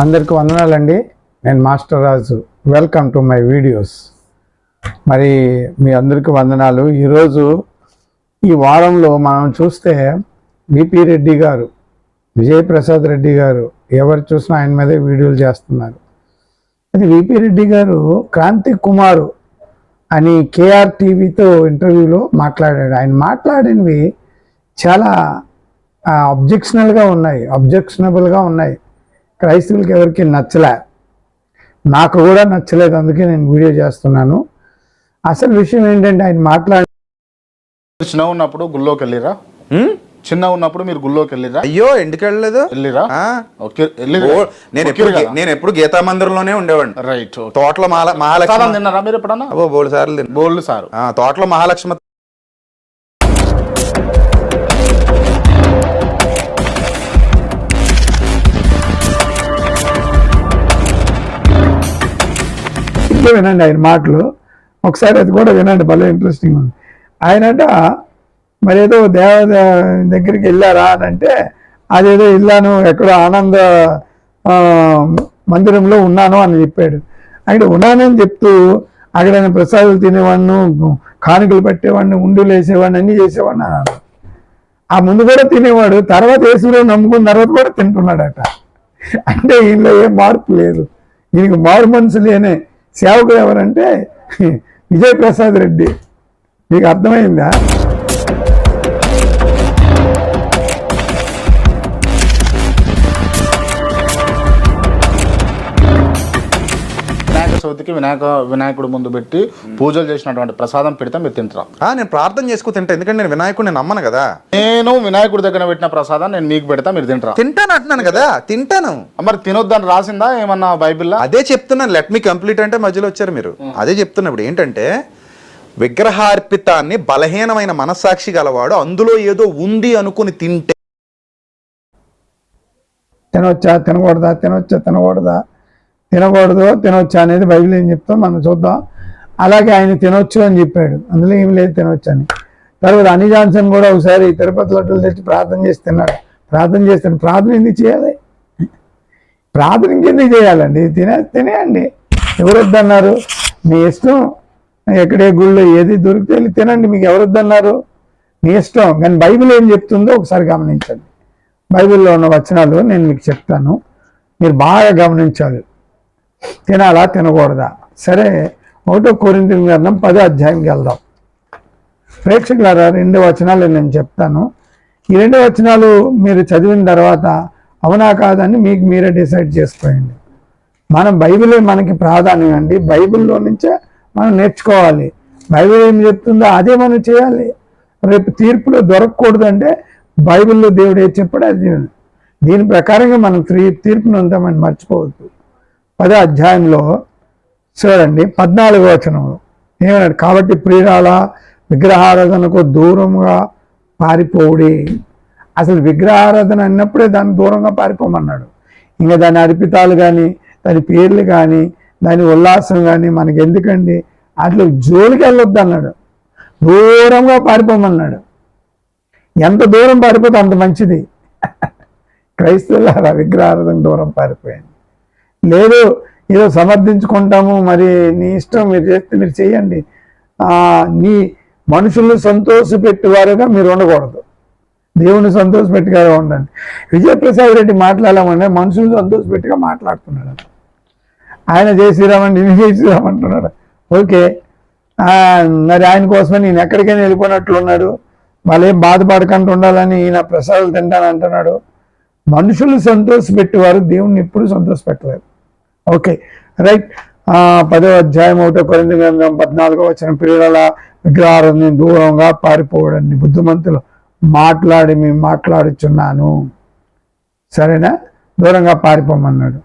అందరికీ వందనాలండి. నేను master Raju. Welcome to my videos మరి మీ అందరికీ వందనాలు. ఈరోజు ఈ వారంలో మనం చూస్తే విపి రెడ్డి గారు విజయప్రసాద్ రెడ్డి గారు ఎవరు చూసినా ఆయన మీదే వీడియోలు చేస్తున్నారు. అది విపి రెడ్డి గారు క్రాంతి కుమారు అని కేఆర్ టీవీతో ఇంటర్వ్యూలో మాట్లాడాడు. ఆయన మాట్లాడినవి చాలా అబ్జెక్షనల్గా ఉన్నాయి అబ్జెక్షనబుల్గా ఉన్నాయి. క్రైస్తవులకి ఎవరికి నచ్చలే. నాకు కూడా నచ్చలేదు అందుకే నేను వీడియో చేస్తున్నాను. అసలు విషయం ఏంటంటే ఆయన మాట్లాడి చిన్న ఉన్నప్పుడు గుళ్ళోకి వెళ్ళిరా? చిన్న ఉన్నప్పుడు మీరు గుళ్ళోకి వెళ్ళిరా. అయ్యో ఎందుకు వెళ్ళలేదు? వెళ్ళిరా. నేను ఎప్పుడు? నేను ఎప్పుడు గీతా మందిరంలోనే ఉండేవాడిని. రైట్. తోటలో మహాల మహాలక్ష్మి తిన్నారా మీరు ఎప్పుడన్నా? అబ్బో బోడు సార్లు తిన్నా. బోల్డ్ సారు. ఆ, తోటలో మహాలక్ష్మి కూడా వినండి ఆయన మాటలు. ఒకసారి అది కూడా వినండి భలే ఇంట్రెస్టింగ్ ఉంది. ఆయనట మరేదో దేవ దగ్గరికి వెళ్ళారా అని అంటే అదేదో వెళ్ళాను ఎక్కడో ఆనంద మందిరంలో ఉన్నాను అని చెప్పాడు. అక్కడ ఉన్నానని చెప్తూ అక్కడ ప్రసాదులు ప్రసాదాలు తినేవాడిను కానుకలు పెట్టేవాడిని ఉండులు వేసేవాడిని అన్నీ చేసేవాడిని ఆ ముందు కూడా తినేవాడు తర్వాత యేసులో నమ్ముకున్న తర్వాత కూడా తింటున్నాడట. అంటే ఈయనలో ఏం మార్పు లేదు. ఈయనకి మారు మనసు లేనే సేవకుడు ఎవరంటే విజయప్రసాద్ రెడ్డి. మీకు అర్థమైందా? చవితికి వినాయక వినాయకుడు ముందు పెట్టి పూజలు చేసినటువంటి ప్రసాదం పెడితే మీరు తింటారా? ఆ, నేను ప్రార్థన చేసుకు తింటా ఎందుకంటే నేను వినాయకుడిని నమ్మను కదా. నేను వినాయకుడి దగ్గర పెట్టిన ప్రసాదం నేను మీకు పెడతా మీరు తింటారా? తింటాను అంటున్నాను కదా తింటాను. మరి తినొద్దని రాసిందా ఏమన్నా బైబిల్లో? అదే చెప్తున్నాను లెట్ మీ కంప్లీట్ అంటే మధ్యలో వచ్చారు మీరు. అదే చెప్తున్నా ఇప్పుడు ఏంటంటే విగ్రహార్పితాన్ని బలహీనమైన మనస్సాక్షి గలవాడు అందులో ఏదో ఉంది అనుకుని తింటే తినవచ్చా తినకూడదా తినవచ్చా తినకూడదా? తినకూడదు తినొచ్చు అనేది బైబిల్ ఏం చెప్తాం మనం చూద్దాం. అలాగే ఆయన తినొచ్చు అని చెప్పాడు. అందులో ఏం లేదు తినొచ్చు అని తర్వాత అని జాన్సన్ కూడా ఒకసారి తిరుపతి లడ్డూలు తెచ్చి ప్రార్థన చేసి తిన్నాడు. ప్రార్థన చేస్తాను ప్రార్థన ఎందుకు చేయాలి? ప్రార్థన ఎందుకు చేయాలండి? తినే తినేయండి. ఎవరొద్దన్నారు? మీ ఇష్టం. ఎక్కడే గుళ్ళో ఏది దొరికితే వెళ్ళి తినండి. మీకు ఎవరొద్దన్నారు? మీ ఇష్టం. కానీ బైబిల్ ఏం చెప్తుందో ఒకసారి గమనించండి. బైబిల్లో ఉన్న వచనాలు నేను మీకు చెప్తాను. మీరు బాగా గమనించాలి. తినాలా తినకూడదా? సరే ఒకటో కోరింతి గ్రంథం పదో అధ్యాయంకి వెళ్దాం. ప్రేక్షకులారా రెండు వచనాలు నేను చెప్తాను. ఈ రెండు వచనాలు మీరు చదివిన తర్వాత అవునా కాదని మీకు మీరే డిసైడ్ చేసుకోండి మనం బైబిలే మనకి ప్రాధాన్యం అండి. బైబిల్లో నుంచే మనం నేర్చుకోవాలి. బైబిల్ ఏం చెప్తుందో అదే మనం చేయాలి. రేపు తీర్పులో దొరకకూడదు అంటే బైబిల్లో దేవుడు ఏది చెప్పాడు అది దీని ప్రకారంగా మనం తీర్పును ఉందామని మర్చిపోవద్దు. పదో అధ్యాయంలో చూడండి పద్నాలుగో వచనంలో ఏమన్నాడు? కాబట్టి ప్రియురాల విగ్రహారాధనకు దూరంగా పారిపోవుడి. అసలు విగ్రహారాధన అన్నప్పుడే దాన్ని దూరంగా పారిపోమన్నాడు. ఇంకా దాని అర్పితాలు కానీ దాని పేర్లు కానీ దాని ఉల్లాసం కానీ మనకి ఎందుకండి అట్లా జోలికి వెళ్ళొద్దు అన్నాడు దూరంగా పారిపోమన్నాడు. ఎంత దూరం పారిపోతే అంత మంచిది. క్రైస్తవులారా విగ్రహారాధన దూరం పారిపోయింది. లేదు ఏదో సమర్థించుకుంటాము మరి నీ ఇష్టం మీరు చేస్తే మీరు చేయండి. నీ నీ మనుషులను సంతోషపెట్టేవారుగా మీరు ఉండకూడదు. దేవుని సంతోషపెట్టుగా ఉండండి. విజయప్రసాద్ రెడ్డి మాట్లాడామంటే మనుషులు సంతోషపెట్టుగా మాట్లాడుతున్నాడు. ఆయన జై శ్రీరామ్ అండి శ్రీరామ్ అంటున్నాడు. ఓకే. మరి ఆయన కోసమే నేను ఎక్కడికైనా వెళ్ళిపోయినట్లున్నాడు వాళ్ళు ఏం బాధపడకుండా ఉండాలని ఈయన ప్రసాదాలు తింటాను అంటున్నాడు. మనుషులు సంతోషపెట్టేవారు దేవుణ్ణి ఎప్పుడు సంతోషపెట్టలేరు ఓకే రైట్ పదవ పదో అధ్యాయం ఒకటో కొరింది గ్రంథం పద్నాలుగో వచ్చిన పిల్లల విగ్రహారాన్ని దూరంగా పారిపోవడండి. బుద్ధిమంతులు మాట్లాడి మేము మాట్లాడుచున్నాను. సరేనా? దూరంగా పారిపోమన్నాడు.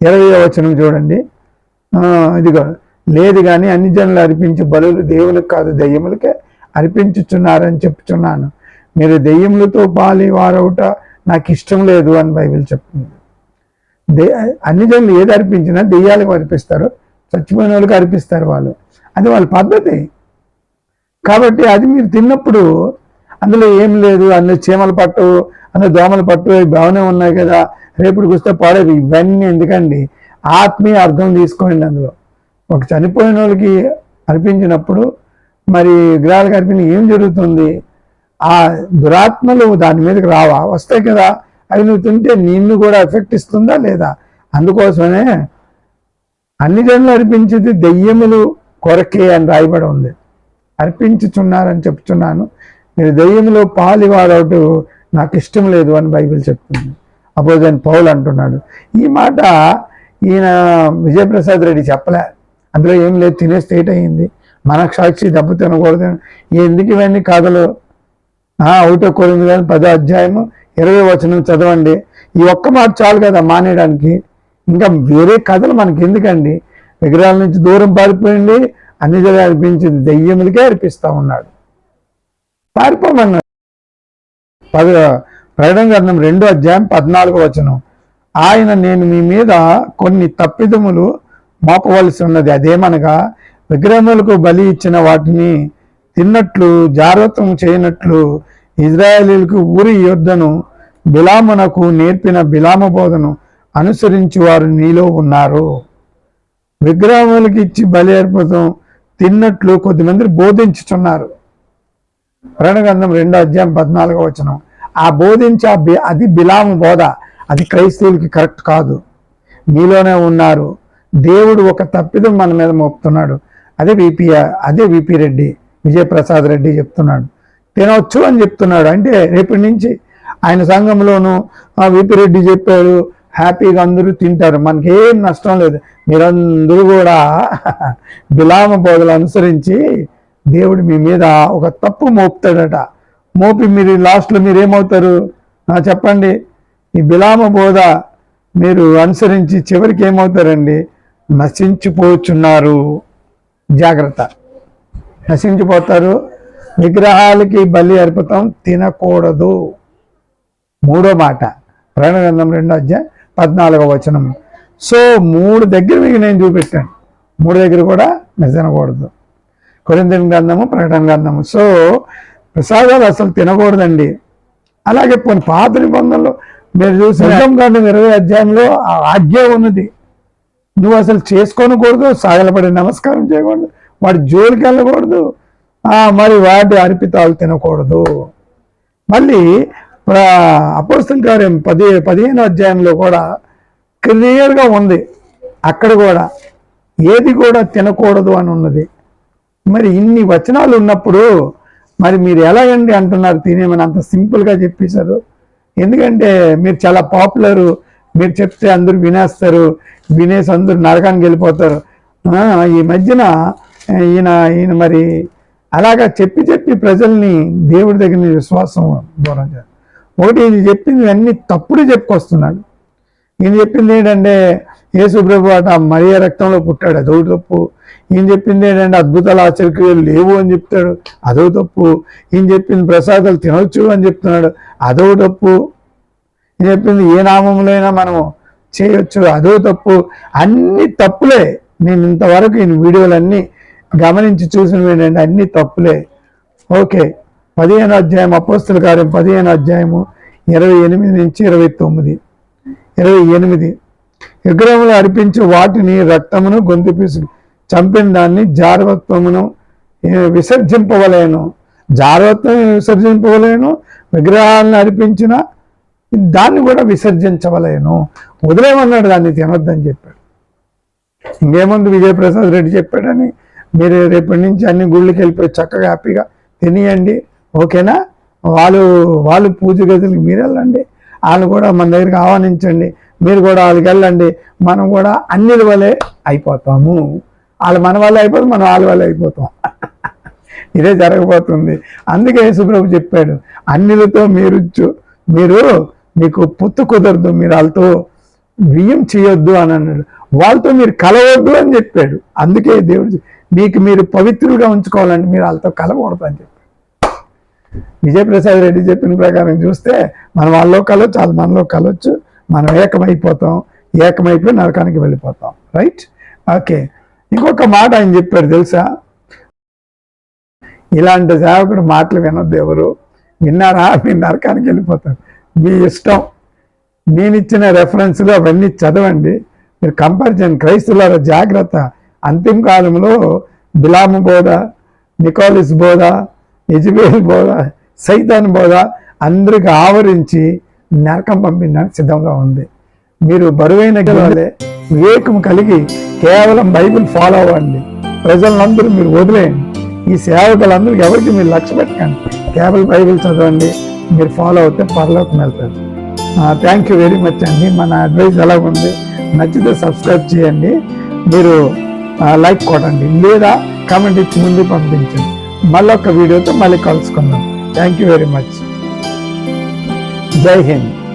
ఇరవై వచనం చూడండి. ఇదిగో. లేదు కానీ అన్ని జనులు అర్పించి బలులు దేవులకు కాదు దెయ్యములకే అర్పించుచున్నారని చెప్పుచున్నాను. మీరు దెయ్యములతో పాలి వారవుట నాకు ఇష్టం లేదు అని బైబిల్ చెప్తుంది. దే అన్ని జనులు ఏది అర్పించినా దెయ్యాలకు అర్పిస్తారు చచ్చిపోయిన వాళ్ళకి అర్పిస్తారు వాళ్ళు. అది వాళ్ళ పద్ధతి. కాబట్టి అది మీరు తిన్నప్పుడు అందులో ఏం లేదు అందులో చీమల పట్టు అందులో దోమల పట్టు బాగానే ఉన్నాయి కదా రేపుడికి వస్తే పాడేది ఇవన్నీ ఎందుకండి? ఆత్మీయ అర్థం తీసుకోండి అందులో. ఒక చనిపోయిన వాళ్ళకి అర్పించినప్పుడు మరి విగ్రహాలకు అర్పించిన ఏం జరుగుతుంది? ఆ దురాత్మలు దాని మీదకి రావా? వస్తాయి కదా. అవి నువ్వు తింటే నిన్ను కూడా ఎఫెక్ట్ ఇస్తుందా లేదా? అందుకోసమే అన్ని జనులు అర్పించేది దెయ్యములు కొరకే అని రాయబడి ఉంది. అర్పించుచున్నారని చెప్తున్నాను. మీరు దెయ్యములో పాలివాడవటం నాకు ఇష్టం లేదు అని బైబిల్ చెప్తుంది. అపోజ్ అని పౌలు అంటున్నాడు. ఈ మాట ఈయన విజయప్రసాద్ రెడ్డి చెప్పలే. అందులో ఏం లేదు తినే స్టేట్ అయ్యింది మనకు సాక్షి దెబ్బ తినకూడదు ఎందుకు ఇవన్నీ కథలు? ఒకటో కొరింది కానీ పదో అధ్యాయము ఇరవై వచనం చదవండి. ఈ ఒక్క మాట చాలు కదా మానేయడానికి? ఇంకా వేరే కథలు మనకి ఎందుకండి? విగ్రహాల నుంచి దూరం పారిపోయింది అన్ని జగ అర్పించింది దెయ్యములకే అర్పిస్తా ఉన్నాడు. పారిపోమన్నాడు. పద ప్రకటన గ్రంథం రెండో అధ్యాయం పద్నాలుగో వచనం. ఆయన నేను మీ మీద కొన్ని తప్పిదములు మోపవలసి ఉన్నది. అదేమనగా విగ్రహములకు బలి ఇచ్చిన వాటిని తిన్నట్లు జాగ్రత్తం చేయనట్లు ఇజ్రాయేలీలకు ఊరి యుద్ధను బిలామునకు నేర్పిన బిలామ బోధను అనుసరించి వారు నీలో ఉన్నారు. విగ్రహములకు ఇచ్చి బలి అర్పతం తిన్నట్లు కొద్దిమంది బోధించుచున్నారు. ప్రణగంధం రెండో అధ్యాయం పద్నాలుగో వచనం. ఆ బోధించే అది బిలాము బోధ. అది క్రైస్తవులకి కరెక్ట్ కాదు. మీలోనే ఉన్నారు. దేవుడు ఒక తప్పిదం మన మీద మోపుతున్నాడు. అదే విపి అదే విపి రెడ్డి విజయప్రసాద్ రెడ్డి చెప్తున్నాడు. తినవచ్చు అని చెప్తున్నాడు. అంటే రేపటి నుంచి ఆయన సంఘంలోనూ ఆ విపి చెప్పాడు హ్యాపీగా అందరూ తింటారు. మనకేం నష్టం లేదు. మీరందరూ కూడా బిలామ బోధలు అనుసరించి దేవుడు మీ మీద ఒక తప్పు మోపుతాడట. మోపి మీరు లాస్ట్లో మీరు ఏమవుతారు చెప్పండి. ఈ బిలామ బోధ మీరు అనుసరించి చివరికి ఏమవుతారండి? నశించిపోచున్నారు. జాగ్రత్త. నశించిపోతారు. విగ్రహాలకి బలి అర్పితం తినకూడదు. మూడో మాట. ప్రణగంధం రెండో అధ్యాయం పద్నాలుగో వచనం. సో మూడు దగ్గర మీకు నేను చూపెట్టాను. మూడు దగ్గర కూడా నిజనకూడదు కొరిందిన గ్రంథము ప్రకటన గ్రంథము. సో ప్రసాదాలు అసలు తినకూడదండి. అలాగే కొన్ని పాత నిబంధనలు మీరు చూసి నిజం గ్రంథం ఇరవై అధ్యాయంలో ఆ ఆజ్ఞ ఉన్నది. నువ్వు అసలు చేసుకోనకూడదు సాగలపడి నమస్కారం చేయకూడదు వాడి జోలికి వెళ్ళకూడదు. మరి వాటి అర్పితాలు తినకూడదు. మళ్ళీ అపోస్తుల కార్యం పది పదిహేను అధ్యాయంలో కూడా క్లియర్గా ఉంది. అక్కడ కూడా ఏది కూడా తినకూడదు అని ఉన్నది. మరి ఇన్ని వచనాలు ఉన్నప్పుడు మరి మీరు ఎలాగండి అంటున్నారు? తినేమని అంత సింపుల్గా చెప్పేశారు. ఎందుకంటే మీరు చాలా పాపులర్. మీరు చెప్తే అందరూ వినేస్తారు. వినేసి అందరూ నరకానికి వెళ్ళిపోతారు. ఈ మధ్యన ఈయన ఈయన మరి అలాగా చెప్పి చెప్పి ప్రజల్ని దేవుడి దగ్గర విశ్వాసం దూరం చేయాలి. ఒకటి ఇది చెప్పింది అన్ని తప్పుడు చెప్పుకొస్తున్నాడు. ఈయన చెప్పింది ఏంటంటే యేసుప్రభు అట మరియ రక్తంలో పుట్టాడు అదో తప్పు. ఈయన చెప్పింది ఏంటంటే అద్భుతాలు ఆశ్చర్యక్రియలు లేవు అని చెప్తాడు అదో తప్పు. ఈయన చెప్పింది ప్రసాదాలు తినవచ్చు అని చెప్తున్నాడు అదో తప్పు. ఈయన చెప్పింది ఏ నామంలోనైనా మనము చేయొచ్చు అదో తప్పు. అన్ని తప్పులే. నేను ఇంతవరకు ఈ వీడియోలన్నీ గమనించి చూసినవి ఏంటంటే అన్ని తప్పులే. ఓకే పదిహేను అధ్యాయం అపోస్తుల కార్యం పదిహేను అధ్యాయము ఇరవై ఎనిమిది నుంచి ఇరవై తొమ్మిది. ఇరవై ఎనిమిది. విగ్రహములు అర్పించి వాటిని రక్తమును గొంతు పీసుకు చంపిన దాన్ని జారవత్వమును విసర్జింపవలేను. జారవత్వం విసర్జింపవలేను విగ్రహాలను అర్పించిన దాన్ని కూడా విసర్జించవలేను. వదిలేమన్నాడు దాన్ని తినొద్దని చెప్పాడు. ఇంకేముంది విజయప్రసాద్ రెడ్డి చెప్పాడని? మీరు రేపటి నుంచి అన్ని గుళ్ళకి వెళ్ళిపోయి చక్కగా హ్యాపీగా తినియండి. ఓకేనా? వాళ్ళు వాళ్ళు పూజ గదులకు మీరు వెళ్ళండి. వాళ్ళు కూడా మన దగ్గరికి ఆహ్వానించండి. మీరు కూడా వాళ్ళకి వెళ్ళండి. మనం కూడా అన్నిల వల్లే అయిపోతాము. వాళ్ళు మన వల్ల అయిపోతాం మనం వాళ్ళ వల్ల అయిపోతాం. ఇదే జరగబోతుంది. అందుకే యేసుప్రభు చెప్పాడు అన్నిలతో మీరు మీరు మీకు పొత్తు కుదరదు మీరు వాళ్ళతో బియ్యం చేయొద్దు అని అన్నాడు. వాళ్ళతో మీరు కలవద్దు అని చెప్పాడు. అందుకే దేవుడు మీకు మీరు పవిత్రులుగా ఉంచుకోవాలంటే మీరు వాళ్ళతో కలవకూడదు అని చెప్పి. విజయప్రసాద్ రెడ్డి చెప్పిన ప్రకారం చూస్తే మనం వాళ్ళలో కలవచ్చు వాళ్ళు మనలో కలవచ్చు మనం ఏకమైపోతాం ఏకమైపోయి నరకానికి వెళ్ళిపోతాం. రైట్ ఓకే ఇంకొక మాట ఆయన చెప్పారు తెలుసా? ఇలాంటి సేవకుడు మాటలు వినొద్దు ఎవరు. విన్నారా? మీ నరకానికి వెళ్ళిపోతారు. మీ ఇష్టం. నేను ఇచ్చిన రెఫరెన్స్లు అవన్నీ చదవండి. మీరు కంపారిజన్ క్రైస్తుల జాగ్రత్త. అంతిమ కాలంలో బిలాము బోధ నికోలిస్ బోధ ఎజుబేల్ బోధ సైతాన్ బోధ అందరికి ఆవరించి నరకం పంపించడానికి సిద్ధంగా ఉంది. మీరు బరువైన గెలవాలే వివేకం కలిగి కేవలం బైబిల్ ఫాలో అవ్వండి. ప్రజలందరూ మీరు వదిలేయండి. ఈ సేవకులందరూ ఎవరికి మీరు లక్ష్య పెట్టకండి. కేవలం బైబిల్ చదవండి మీరు ఫాలో అవుతే పరలోకం వెళ్తారు థ్యాంక్ యూ వెరీ మచ్ అండి. మన అడ్వైస్ ఎలా ఉంది నచ్చితే సబ్స్క్రైబ్ చేయండి. మీరు లైక్ కొట్టండి లేదా కామెంట్ ఇచ్చి ముందు పంపించండి. మళ్ళొక వీడియోతో మళ్ళీ కలుసుకుందాం. థ్యాంక్ యూ వెరీ మచ్ జై హింద్.